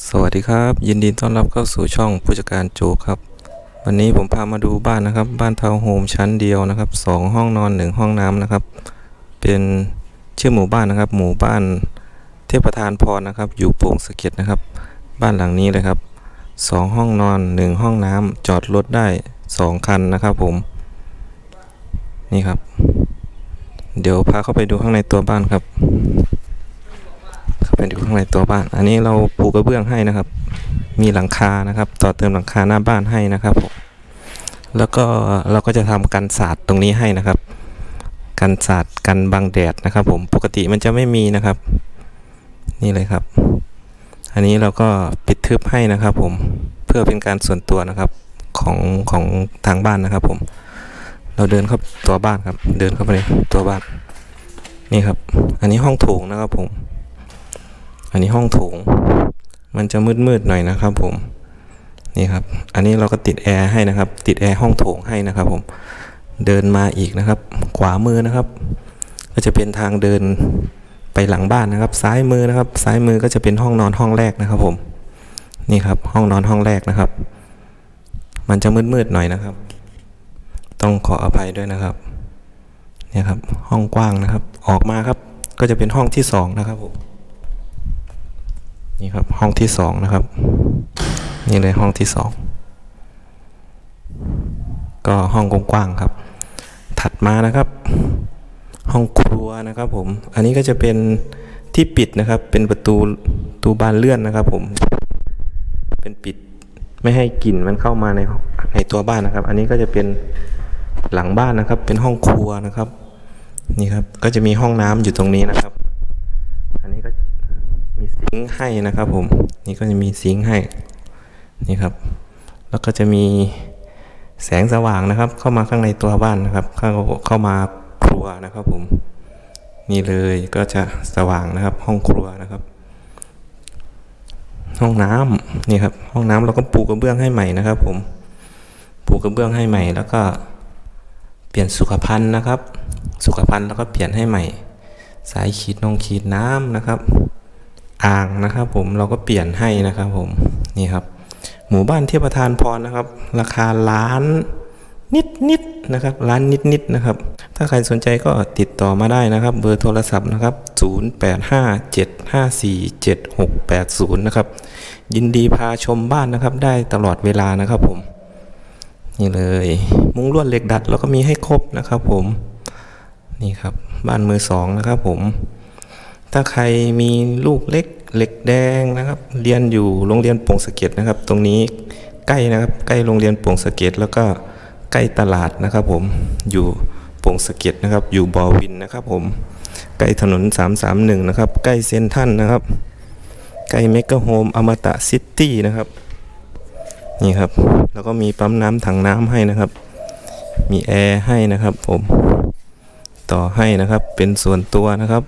สวัสดีครับ ยินดีต้อนรับเข้าสู่ช่องผู้จัดการโจครับ วันนี้ผมพามาดูบ้านนะครับ บ้านทาวน์โฮมชั้นเดียวนะครับสองห้องนอนหนึ่งห้องน้ำนะครับ เป็นชื่อหมู่บ้านนะครับ หมู่บ้านเทพประธานพรนะครับ อยู่โป่งสะเก็ดนะครับ บ้านหลังนี้เลยครับสองห้องนอนหนึ่งห้องน้ำจอดรถได้สองคันนะครับผม นี่ครับ เดี๋ยวพาเข้าไปดูข้างในตัวบ้านครับ เข้าไปดูข้างในตัวบ้าน อันนี้เราปูกระเบื้องให้นะครับ มีหลังคานะครับ ต่อเติมหลังคาหน้าบ้านให้นะครับผมแล้วก็เราก็จะทำกันศาสตร์ตรงนี้ให้นะครับ กันศาสตร์กันบังแดดนะครับ ผมปกติมันจะไม่มีนะครับ นี่เลยครับ อันนี้เราก็ปิดทึบให้นะครับ ผมเพื่อเป็นการส่วนตัวนะครับของของทางบ้านนะครับ ผม เราเดินเข้าตัวบ้านครับ เดินเข้าไปในตัวบ้านนี่ครับ อันนี้ห้องโถงนะครับผม อันนี้ห้องโถง มันจะมืดๆหน่อยนะครับผม นี่ครับ อันนี้เราก็ติดแอร์ให้นะครับ ติดแอร์ห้องโถงให้นะครับผม เดินมาอีกนะครับ ขวามือนะครับ ก็จะเป็นทางเดินไปหลังบ้านนะครับ ซ้ายมือนะครับ ซ้ายมือก็จะเป็นห้องนอนห้องแรกนะครับผม นี่ครับ ห้องนอนห้องแรกนะครับ มันจะมืดๆหน่อยนะครับ ต้องขออภัยด้วยนะครับเนี่ยครับ ห้องกว้างนะครับ ออกมาครับ ก็จะเป็นห้องที่สองนะครับผม นี่ครับห้องที่สองนะครับ นี่เลยห้องที่สองก็ห้องกว้างๆครับ ถัดมานะครับ ห้องครัวนะครับผม อันนี้ก็จะเป็นที่ปิดนะครับ เป็นประตูตูบานเลื่อนนะครับ ผม เป็นปิดไม่ให้กลิ่นมันเข้ามาในในตัวบ้านนะครับ อันนี้ก็จะเป็นหลังบ้านนะครับ เป็นห้องครัวนะครับ นี่ครับ ก็จะมีห้องน้ำอยู่ตรงนี้นะครับ งค์ให้นะครับผม นี่ก็จะมีซิงค์ให้ นี่ครับ แล้วก็จะมีแสงสว่างนะครับ เข้ามาข้างในตัวบ้านนะครับ เข้าเข้ามาครัวนะครับผม นี่เลยก็จะสว่างนะครับ ห้องครัวนะครับ ห้องน้ำนี่ครับ ห้องน้ำเราก็ปูกระเบื้องให้ใหม่นะครับ ผม ปูกระเบื้องให้ใหม่ แล้วก็เปลี่ยนสุขภัณฑ์นะครับ สุขภัณฑ์แล้วก็เปลี่ยนให้ใหม่ สายขีดนงขีดน้ำนะครับ อ่างนะครับ ผมเราก็เปลี่ยนให้นะครับ ผมนี่ครับ หมู่บ้านเทพประธานพรนะครับ ราคาล้านนิดนิดนะครับล้านนิดนิดนะครับ ถ้าใครสนใจก็ติดต่อมาได้นะครับ เบอร์โทรศัพท์นะครับ 0857547680 นะครับ ยินดีพาชมบ้านนะครับ ได้ตลอดเวลานะครับผม นี่เลย มุ้งลวดเหล็กดัดเราก็มีให้ครบนะครับผม นี่ครับ บ้านมือสองนะครับผม ถ้าใครมีลูกเล็กเหล็กแดงนะครับ เรียนอยู่โรงเรียนโป่งสะเก็ดนะครับ ตรงนี้ใกล้นะครับใกล้โรงเรียนโป่งสะเก็ดแล้วก็ใกล้ตลาดนะครับ ผมอยู่โป่งสะเก็ดนะครับ อยู่บอวินนะครับ ผมใกล้ถนน 331 นะครับ ใกล้เซนทันนะครับ ใกล้เมกะโฮมอมตะซิตี้นะครับนี่ครับ แล้วก็มีปั๊มน้ำถังน้ำให้นะครับ มีแอร์ให้นะครับ ผมต่อให้นะครับเป็นส่วนตัวนะครับ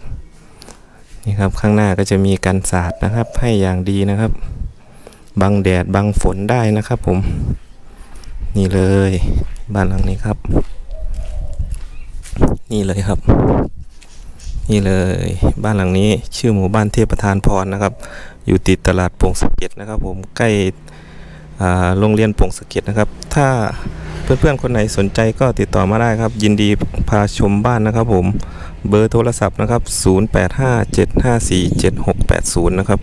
นี่ครับข้างหน้าก็จะมีกันศาสตร์นะครับ ให้อย่างดีนะครับ บังแดดบังฝนได้นะครับ ผม นี่เลย บ้านหลังนี้ครับ นี่เลยครับ นี่เลย บ้านหลังนี้ชื่อหมู่บ้านเทพประธานพรนะครับ อยู่ติดตลาดโป่งสะเก็ดนะครับ ผมใกล้อ่าโรงเรียนโป่งสะเก็ดนะครับ ถ้า เพื่อนๆคนไหนสนใจก็ติดต่อมาได้ครับ ยินดีพาชมบ้านนะครับผมเบอร์โทรศัพท์นะครับ 0857547680 นะครับ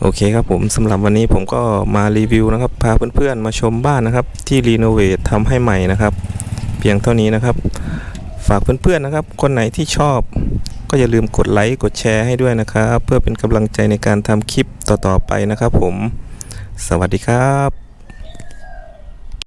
โอเคครับผมสำหรับวันนี้ผมก็มารีวิวนะครับ พาเพื่อนๆมาชมบ้านนะครับ ที่รีโนเวททำให้ใหม่นะครับ เพียงเท่านี้นะครับ ฝากเพื่อนๆนะครับ คนไหนที่ชอบ ก็อย่าลืมกดไลค์กดแชร์ให้ด้วยนะครับ เพื่อเป็นกำลังใจในการทำคลิปต่อๆไปนะครับ ผม สวัสดีครับ